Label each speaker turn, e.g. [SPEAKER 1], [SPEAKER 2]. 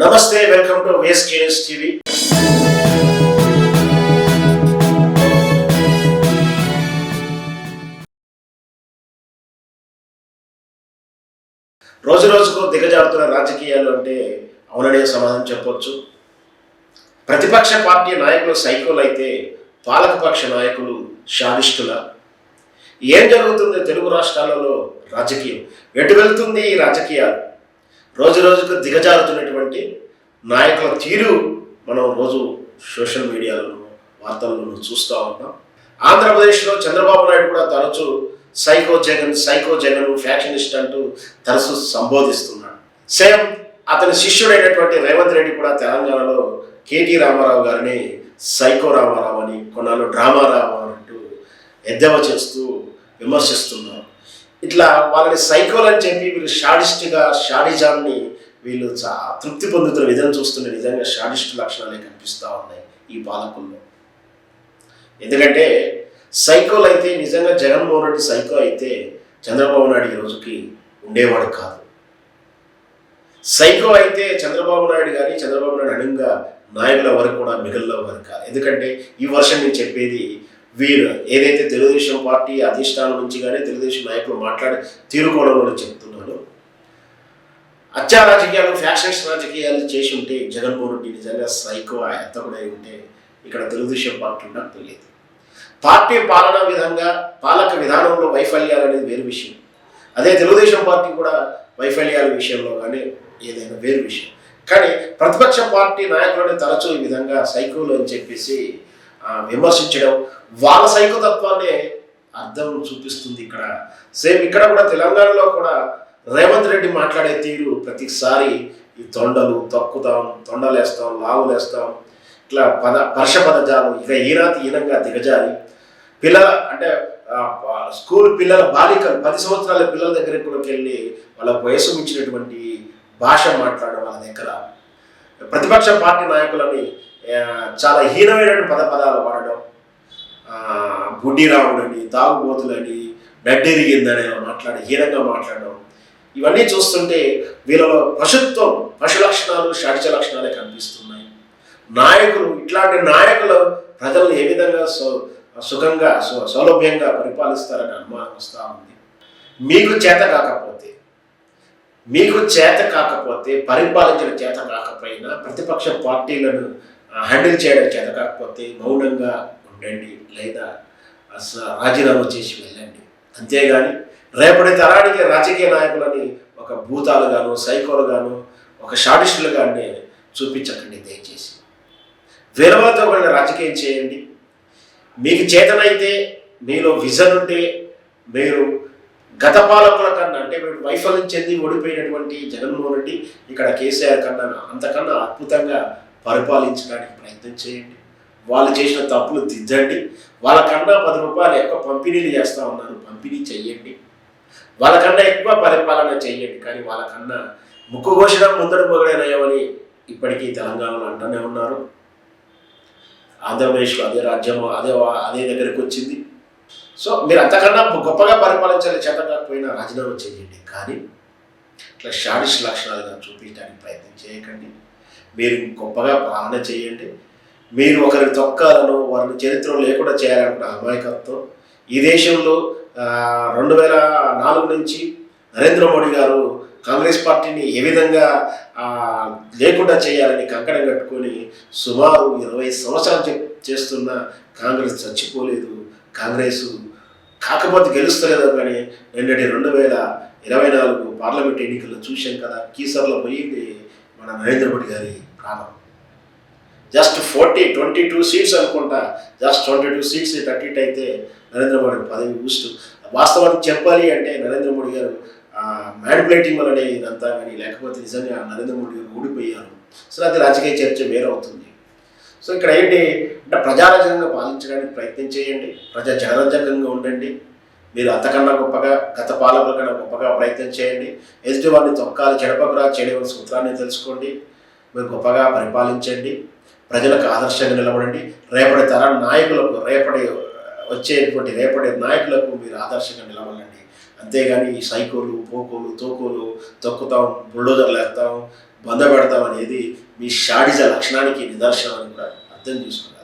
[SPEAKER 1] నమస్తే welcome to వేస్ K S TV. రోజు రోజుకు దిగజారుతున్న రాజకీయాలు అంటే అవుననే సమాధానం చెప్పొచ్చు. ప్రతిపక్ష పార్టీ నాయకులు సైకోలు అయితే పాలకపక్ష నాయకులు షాడిస్టుల ఏం జరుగుతుంది తెలుగు రాష్ట్రాలలో రాజకీయం? ఎటు వెళ్తుంది ఈ రాజకీయాలు? రోజు రోజుకు దిగజారుతున్నటువంటి నాయకుల తీరు మనం రోజు సోషల్ మీడియాలో వార్తలను చూస్తూ ఉంటాం. ఆంధ్రప్రదేశ్లో చంద్రబాబు నాయుడు కూడా తరచూ psycho Jagan psycho Jagan factionist అంటూ తరచూ సంబోధిస్తున్నాడు. సేమ్ అతని శిష్యుడైనటువంటి రేవంత్ రెడ్డి కూడా తెలంగాణలో కేటీ రామారావు గారిని సైకో రామారావు అని కొన్నాళ్ళు డ్రామారావు అంటూ ఎద్దవ చేస్తూ విమర్శిస్తున్నారు. ఇట్లా వాళ్ళని సైకోల్ అని చెప్పి వీళ్ళు షాడిస్ట్గా షాడిజాన్ని వీళ్ళు చా తృప్తి పొందుతున్న విధంగా చూస్తున్న నిజంగా షాడిస్ట్ లక్షణాలే కనిపిస్తూ ఉన్నాయి ఈ పాలకుల్లో. ఎందుకంటే సైకోల్ అయితే నిజంగా జగన్మోహన్ రెడ్డి సైకో అయితే చంద్రబాబు నాయుడు ఈ రోజుకి ఉండేవాడు కాదు. సైకో అయితే చంద్రబాబు నాయుడు కానీ చంద్రబాబు నాయుడు అణంగా నాయకుల వరకు కూడా మిగిలిన వారు కాదు. ఎందుకంటే ఈ వర్షం నేను చెప్పేది వీరు ఏదైతే తెలుగుదేశం పార్టీ అధిష్టానం నుంచి కానీ తెలుగుదేశం నాయకులు మాట్లాడి తీరుకోవడంలో చెప్తున్నాను అత్యా రాజకీయాలు ఫ్యాషన్స్ రాజకీయాలు చేసి ఉంటే జగన్మోహన్ రెడ్డి నిజంగా సైకో ఎత్తకుడై ఉంటే ఇక్కడ తెలుగుదేశం పార్టీ నాకు తెలియదు. పార్టీ పాలనా విధంగా పాలక విధానంలో వైఫల్యాలు అనేది వేరు విషయం. అదే తెలుగుదేశం పార్టీ కూడా వైఫల్యాల విషయంలో కానీ ఏదైనా వేరు విషయం. కానీ ప్రతిపక్ష పార్టీ నాయకులని తరచూ ఈ విధంగా సైకోలు అని చెప్పేసి విమర్శించడం వాళ్ళ సైకోతత్వాన్ని అర్థం చూపిస్తుంది ఇక్కడ. సేమ్ ఇక్కడ కూడా తెలంగాణలో కూడా రేవంత్ రెడ్డి మాట్లాడే తీరు ప్రతిసారి ఈ తొండలు తొక్కుతాం తొండలేస్తాం లావులేస్తాం ఇట్లా పద పర్ష పదజాలం ఇక ఈనాతి ఈనంగా దిగజారి. పిల్లల అంటే స్కూల్ పిల్లల బాలికలు పది సంవత్సరాల పిల్లల దగ్గరికి కూడా వెళ్ళి వాళ్ళ వయసు మించినటువంటి భాష మాట్లాడడం వాళ్ళ దగ్గర. ప్రతిపక్ష పార్టీ నాయకులని చాలా హీనమైనటువంటి పద పదాలు వాడడం గుడ్డి గుడ్డిరాముడని తాగుబోతులని నడ్డెరిగిందని మాట్లాడి హీనంగా మాట్లాడడం ఇవన్నీ చూస్తుంటే వీళ్ళలో పశుత్వం పశు లక్షణాలు షడ్జ లక్షణాలే కనిపిస్తున్నాయి. నాయకులు ఇట్లాంటి నాయకులు ప్రజలను ఏ విధంగా సో సుఖంగా సౌలభ్యంగా పరిపాలిస్తారని అనుమానం వస్తూ ఉంది. మీకు చేత కాకపోతే మీకు చేత కాకపోతే పరిపాలించిన చేత కాకపోయినా ప్రతిపక్ష పార్టీలను హ్యాండిల్ చేయడం చేత కాకపోతే మౌనంగా ఉండండి లేదా రాజీనామా చేసి వెళ్ళండి. అంతేగాని రేపటి తరానికి రాజకీయ నాయకులని ఒక భూతాలుగాను సైకోలుగాను ఒక షాడిస్టులుగానే చూపించకండి దయచేసి. విలువతో వాళ్ళ రాజకీయం చేయండి. మీకు చేతనైతే మీలో విజన్ ఉంటే మీరు గత పాలకుల కన్నా అంటే మీరు వైఫల్యం చెంది ఓడిపోయినటువంటి జగన్మోహన్ రెడ్డి ఇక్కడ కేసీఆర్ కన్నా అంతకన్నా అద్భుతంగా పరిపాలించడానికి ప్రయత్నం చేయండి. వాళ్ళు చేసిన తప్పులు దిద్దండి. వాళ్ళకన్నా పది రూపాయలు ఎక్కువ పంపిణీలు చేస్తూ ఉన్నారు పంపిణీ చెయ్యండి. వాళ్ళకన్నా ఎక్కువ పరిపాలన చెయ్యండి. కానీ వాళ్ళకన్నా ముక్కు ఘోషణ ముందడు మొగడైనయమని ఇప్పటికీ తెలంగాణలో అంటూనే ఉన్నారు. ఆంధ్రప్రదేశ్లో అదే రాజ్యం అదే అదే దగ్గరికి వచ్చింది. సో మీరు అంతకన్నా గొప్పగా పరిపాలించాలి చేత కాకపోయినా రాజీనామా చేయండి కానీ ఇట్లా షాడిష్ లక్షణాలుగా చూపించడానికి ప్రయత్నం చేయకండి. మీరు గొప్పగా పాలన చేయండి. మీరు ఒకరి తొక్కాలను వారిని చరిత్రలో లేకుండా చేయాలనుకున్న అమాయకత్వం. ఈ దేశంలో రెండు వేల నాలుగు నుంచి నరేంద్ర మోడీ గారు కాంగ్రెస్ పార్టీని ఏ విధంగా లేకుండా చేయాలని కంకణం కట్టుకొని సుమారు ఇరవై సంవత్సరాలు చేస్తున్న కాంగ్రెస్ చచ్చిపోలేదు. కాంగ్రెస్ కాకపోతే గెలుస్తలేదు కానీ నిన్నటి రెండు వేల ఇరవై నాలుగు పార్లమెంట్ ఎన్నికల్లో చూశాం కదా. కీసర్లో పోయింది. మన నరేంద్ర మోడీ గారి ప్రాణం. Just forty twenty two seats అనుకుంటా. Just twenty two seats thirty అయితే నరేంద్ర మోడీ పదవి బూస్ట్ వాస్తవానికి చెప్పాలి అంటే నరేంద్ర మోడీ గారు మ్యానిపులేటింగ్ వల్లనే ఇదంతా కానీ లేకపోతే నిజంగా నరేంద్ర మోడీ గారు ఓడిపోయారు సో అది రాజకీయ చర్చ వేరవుతుంది సో ఇక్కడ ఏంటి? అంటే ప్రజారాజ్యంగా పాలించడానికి ప్రయత్నం చేయండి. ప్రజా జనరంజకంగా ఉండండి. మీరు అంతకన్నా గొప్పగా గత పాలకుల కన్నా గొప్పగా ప్రయత్నం చేయండి. ఎదుటి వారిని తొక్కాలి చెడపకురా చేయడం సూత్రాన్ని తెలుసుకోండి. మీరు గొప్పగా పరిపాలించండి. ప్రజలకు ఆదర్శంగా నిలబడండి. రేపటి తర నాయకులకు రేపటి వచ్చేటువంటి రేపటి నాయకులకు మీరు ఆదర్శంగా నిలబడండి. అంతేగాని ఈ సైకోలు పోకోలు తోకోలు తొక్కుతాం బుల్డోజర్లు వేస్తాం బంధ పెడతాం అనేది మీ షాడిజ లక్షణానికి నిదర్శనం అని కూడా అర్థం చేసుకున్నారు